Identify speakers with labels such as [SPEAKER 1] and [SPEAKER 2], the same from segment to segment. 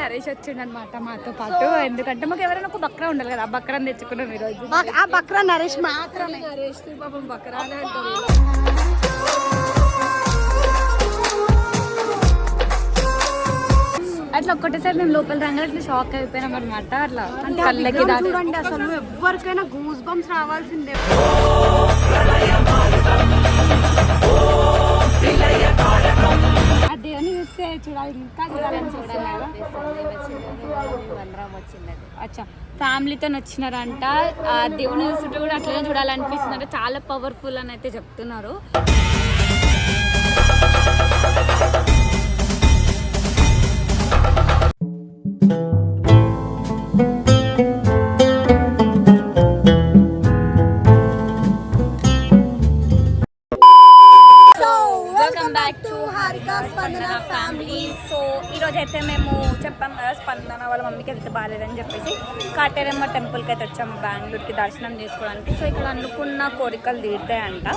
[SPEAKER 1] నరేష్ వచ్చిండు అనమాట మాతో పాటు. ఎందుకంటే మాకు ఎవరైనా ఒక బక్రా ఉండాలి కదా ఆ బక్రాని తెచ్చుకున్నాం ఈరోజు.
[SPEAKER 2] ఆ బక్రా నరేష్ మాత్రమే
[SPEAKER 1] నరేష్ పాపం అంటారు అట్లా ఒక్కటేసారి మేము లోపల రంగా అట్లా షాక్ అయిపోయినాం అనమాట అట్లా.
[SPEAKER 2] అంటే చూడండి అసలు ఎవరికైనా గూస్ బంప్స్ రావాల్సిందే.
[SPEAKER 1] చూడాలి ఇంకా చూడాలని చూడాలి. కదా అచ్చా ఫ్యామిలీతో వచ్చినారంట ఆ దేవుని చూస్తుంటే కూడా అట్లనే చూడాలనిపిస్తుంది. అంటే చాలా పవర్ఫుల్ అని అయితే చెప్తున్నారు. వెల్కమ్ బ్యాక్ టు హారిక స్పందన ఫ్యామిలీ సో ఈరోజు అయితే మేము చెప్పాం కదా స్పందన వాళ్ళ మమ్మీకి అయితే బాగాలేదని చెప్పేసి కాటేరమ్మ టెంపుల్కి అయితే వచ్చాము బెంగళూరుకి దర్శనం చేసుకోవడానికి. సో ఇక్కడ అనుకున్న కోరికలు తీరుతాయంట.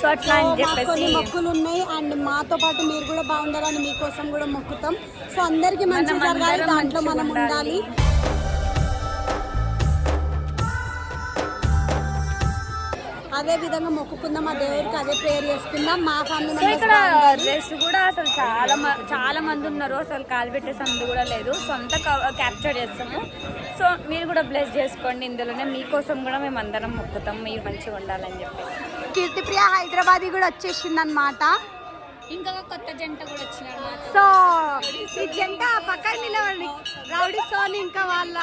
[SPEAKER 1] సో అట్లా అని చెప్పేసి
[SPEAKER 2] మొక్కులు ఉన్నాయి అండ్ మాతో పాటు మీరు కూడా బాగుండాలని మీకోసం కూడా మొక్కుతాం. సో అందరికి మంచి జరగాలి దాంట్లో మనం ఉండాలి. అదే విధంగా మొక్కుకుందాం ఆ దేవుడికి అదే ప్రేయర్ చేసుకుందాం. మా ఫ్యామిలీ
[SPEAKER 1] సో ఇక్కడ డ్రెస్ కూడా అసలు చాలా మ- చాలా మంది ఉన్నారు. అసలు కాలు పెట్టే సందు కూడా లేదు. సొంత క్యాప్చర్ చేస్తాము. సో మీరు కూడా బ్లెస్ చేసుకోండి ఇందులోనే. మీకోసం కూడా మేము అందరం మొక్కుతాం. మీరు మంచిగా ఉండాలని చెప్పేసి
[SPEAKER 2] కీర్తిప్రియ హైదరాబాద్ కూడా వచ్చేసింది అనమాట
[SPEAKER 1] ఇంకా కొత్త జంట కూడా వచ్చినారు మాకు.
[SPEAKER 2] సో ఈ జంట పక్కన నిలబడి రౌడీ సోని ఇంకా వాళ్ళ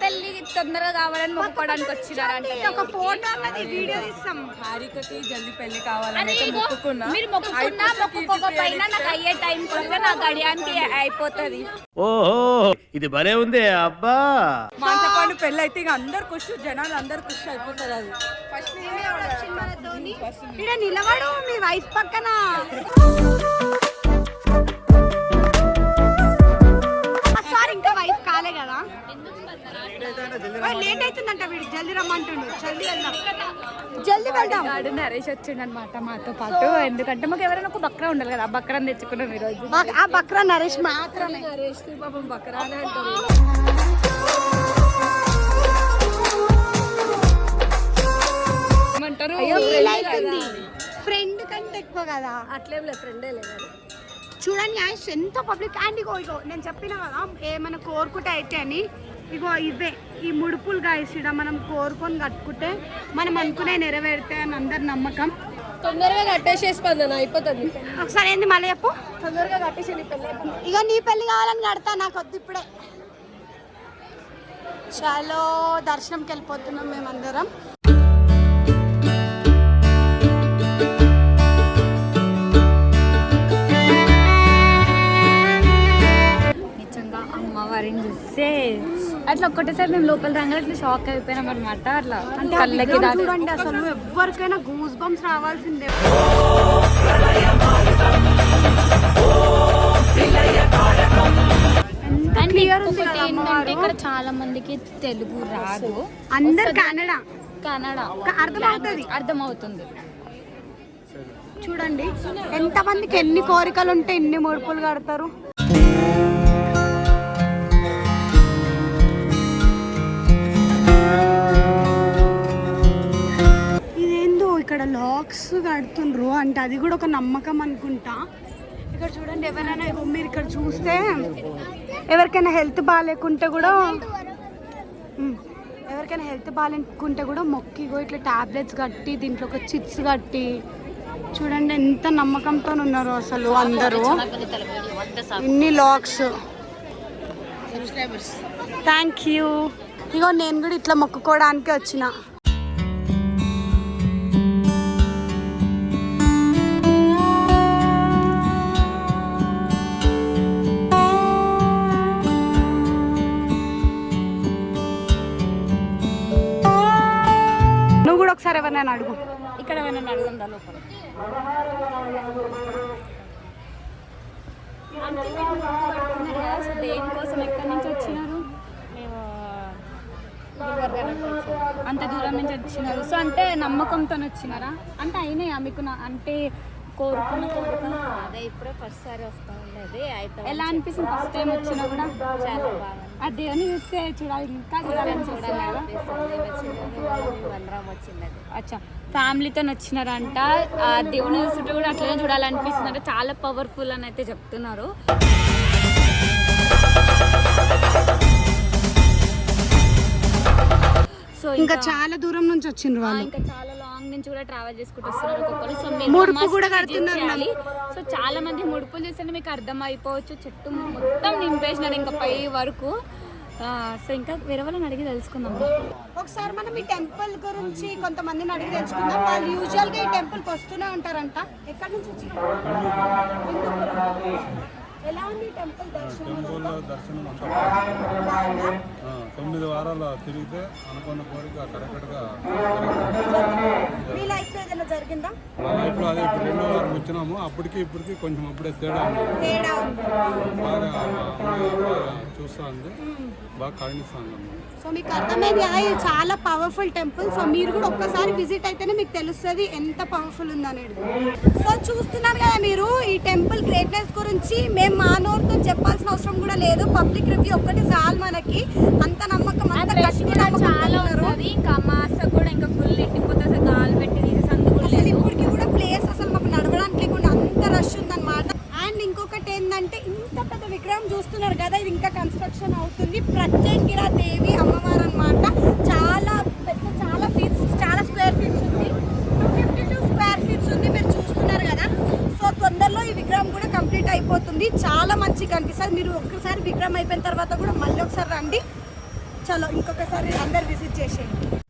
[SPEAKER 1] పెళ్ళి తొందరగా కావాలని మొక్కుకోవడానికి వచ్చినారంట
[SPEAKER 2] ఒక ఫోటో అన్నది వీడియో ఇస్తాం
[SPEAKER 3] హారికకి జల్దీ
[SPEAKER 1] పెళ్ళి
[SPEAKER 3] కావాలని మొక్కుకున్నా.
[SPEAKER 1] మీరు మొక్కుకున్నా మొక్కుకోకపోయినా నాకు అయ్యే టైం వస్తే నా గడియానికి అయిపోతుంది.
[SPEAKER 4] ఓహో ఇది భలే ఉంది అబ్బా.
[SPEAKER 3] మాంసపాండు పెళ్ళి అయితే ఇక అందరు ఖుషి జనాలు అందరు ఖుషి అయిపోతారు అది.
[SPEAKER 2] ఇక్కడ నిలబడు మీ వైఫ్ పక్కన.
[SPEAKER 1] గాడు నరేష్ వచ్చిండు అనమాట మాతో పాటు. ఎందుకంటే మాకు ఎవరైనా ఒక బక్రా ఉండాలి కదా ఆ బక్రాని తెచ్చుకున్నాం ఈరోజు.
[SPEAKER 2] ఆ బక్రా నరేష్ మాత్రమే.
[SPEAKER 3] నరేష్ పాపం బకరానే అంటారు.
[SPEAKER 1] ఏమంటారు?
[SPEAKER 2] ఫ్రెండ్ కంటే ఎక్కువ కదా.
[SPEAKER 3] అట్లేం లేదు ఫ్రెండే లేదు
[SPEAKER 2] చూడండి ఎంత పబ్లిక్ అండ్ ఇగో ఇగో నేను చెప్పిన కదా ఏమైనా కోరుకుంటే అయితే అని ఇగో ఇవే ఈ ముడుపులు గాయసిడ మనం కోరుకొని కట్టుకుంటే మనం అనుకునే నెరవేరుతాయి అని అందరి నమ్మకం.
[SPEAKER 3] తొందరగా కట్టేసేసి స్పందన అయిపోతుంది.
[SPEAKER 2] ఒకసారి ఏంది మళ్ళీ చెప్పు?
[SPEAKER 3] తొందరగా కట్టేసి
[SPEAKER 2] ఇక నీ పెళ్ళి కావాలని కడతా నాకు వద్దు ఇప్పుడే. చలో దర్శనంకి వెళ్ళిపోతున్నాం మేమందరం.
[SPEAKER 1] అట్లా ఒక్కటేసారి మేము లోపల రంగా అట్లా షాక్ అయిపోయినాం అనమాట అట్లా. కళ్ళకి
[SPEAKER 2] చూడండి అసలు ఎవరికైనా గూస్ బంప్స్ రావాల్సిందే.
[SPEAKER 1] అండ్ ఇంకొకటి ఏంటంటే. ఇక్కడ చాలా మందికి తెలుగు రాదు.
[SPEAKER 2] అందరు కన్నడ.
[SPEAKER 1] కన్నడ.
[SPEAKER 2] అర్థమవుతది.
[SPEAKER 1] అర్థమవుతుంది.
[SPEAKER 2] చూడండి ఎంతమందికి ఎన్ని కోరికలు ఉంటే ఎన్ని ముడుపులు కడతారు? లాక్స్ కడుతుండ్రు అంటే అది కూడా ఒక నమ్మకం అనుకుంటా. ఇక్కడ చూడండి ఎవరైనా మీరు ఇక్కడ చూస్తే ఎవరికైనా హెల్త్ బాగాలేకుంటే కూడా ఎవరికైనా హెల్త్ బాగాలేకుంటే కూడా మొక్కిగో ఇట్లా టాబ్లెట్స్ కట్టి దీంట్లో ఒక చిప్స్ కట్టి. చూడండి ఎంత నమ్మకంతో ఉన్నారు అసలు అందరూ. ఇన్ని లాక్స్ థ్యాంక్ యూ ఇగో నేను కూడా ఇట్లా మొక్కుకోవడానికి వచ్చిన. ఎవరినైనా అడుగు.
[SPEAKER 1] ఇక్కడ అడుగుందా లోపల. సో దేనికోసం ఎక్కడి నుంచి వచ్చినారు? అంత దూరం నుంచి వచ్చినారు. సో అంటే నమ్మకంతో వచ్చినారా? అంటే అయినాయా మీకు నా- అంటే కోరుకున్న కోరిక
[SPEAKER 5] అదే ఇప్పుడే ఫస్ట్ సారి వస్తా ఉండేది. అయితే
[SPEAKER 1] ఎలా అనిపిస్తుంది ఫస్ట్ టైం వచ్చినా కూడా?
[SPEAKER 5] చాలా బాగా
[SPEAKER 1] ఆ దేవుని చూస్తే చూడాలి. ఇంకా చూడాలని చూడాలి
[SPEAKER 5] వచ్చింది అది
[SPEAKER 1] అచ్చా. ఫ్యామిలీతో వచ్చినారంట. ఆ దేవుని చూస్తుంటే కూడా అట్లనే చూడాలనిపిస్తుంది అంటే చాలా పవర్ఫుల్ అని అయితే చెప్తున్నారు. సో
[SPEAKER 2] ఇంకా చాలా దూరం నుంచి వచ్చిండ్రు వాళ్ళు.
[SPEAKER 1] ఇంకా చాలా లాంగ్ నుంచి కూడా ట్రావెల్ చేసుకుంటూ వస్తున్నారు. ఒక్కొక్కరు సో మీరు
[SPEAKER 2] కూడా
[SPEAKER 1] చేయాలి. సో చాలా మంది ముడుపులు చూస్తే మీకు అర్థం అయిపోవచ్చు. చెట్టు మొత్తం నింపేసినారు ఇంకా పై వరకు. ఆ, సో ఇంకా వేరే వాళ్ళని అడిగి తెలుసుకుందాం.
[SPEAKER 2] ఒకసారి మనం ఈ టెంపుల్ గురించి కొంతమందిని అడిగి తెలుసుకుందాం. వాళ్ళు యూజువల్గా ఈ టెంపుల్కి వస్తూనే ఉంటారంట. ఎక్కడి నుంచి వచ్చినారు? ఎలా ఉంది టెంపుల్ దర్శనం
[SPEAKER 6] తొమ్మిది వారాలు తిరిగితే అనుకున్న కోరిక కరెక్ట్గా
[SPEAKER 2] మీ లైఫ్లో ఏదైనా జరిగిందా?
[SPEAKER 6] మా లైఫ్లో అదే ఇప్పుడు రెండో వారం వచ్చినాము. అప్పటికి ఇప్పటికి కొంచెం అప్పుడే తేడా ఉంది.
[SPEAKER 2] తేడా ఉంది.
[SPEAKER 6] బాగా చూస్తా ఉంది. బాగా కరుణిస్తా ఉంది అన్నమాట.
[SPEAKER 2] సో మీకు అర్థమైంది కదా ఇది చాలా పవర్ఫుల్ టెంపుల్ సో మీరు కూడా ఒక్కసారి విజిట్ అయితేనే మీకు తెలుస్తుంది ఎంత పవర్ఫుల్ ఉందనేది. సో చూస్తున్నారు కదా మీరు ఈ టెంపుల్ గ్రేట్నెస్ గురించి. మేము మా నోరుతో చెప్పాల్సిన అవసరం కూడా లేదు. పబ్లిక్ రివ్యూ ఒక్కటి చాలు మనకి. అంత నమ్మకం అంత గట్టి
[SPEAKER 1] చాలా. ఉంటుంది. ఇంకా అమాస కూడా ఇంకా ఫుల్ ఎండిపోతే అసలు గాలి పెట్టి తీసేసి అందు కూడా
[SPEAKER 2] అసలు ఇప్పటికి కూడా ప్లేస్ అసలు మాకు నడవడానికి లేకుండా అంత రష్ ఉందన్నమాట. అండ్ ఇంకొకటి ఏంటంటే ఇంత పెద్ద విగ్రహం చూస్తున్నారు కదా ఇది ఇంకా కన్స్ట్రక్షన్ అవుతుంది. ప్రత్యేకిరా దేవి అమ్మవారు అన్నమాట చాలా పెద్ద చాలా ఫీట్స్ చాలా స్క్వేర్ ఫీట్స్ ఉంది. Two fifty two square feets ఉంది మీరు చూస్తున్నారు కదా. సో తొందరలో ఈ విగ్రహం కూడా కంప్లీట్ అయిపోతుంది. చాలా మంచిగా అనిపిస్తుంది. మీరు ఒక్కసారి విగ్రహం అయిపోయిన తర్వాత కూడా మళ్ళీ ఒకసారి రండి. చలో ఇంకొకసారి అందరు విజిట్ చేసేయండి.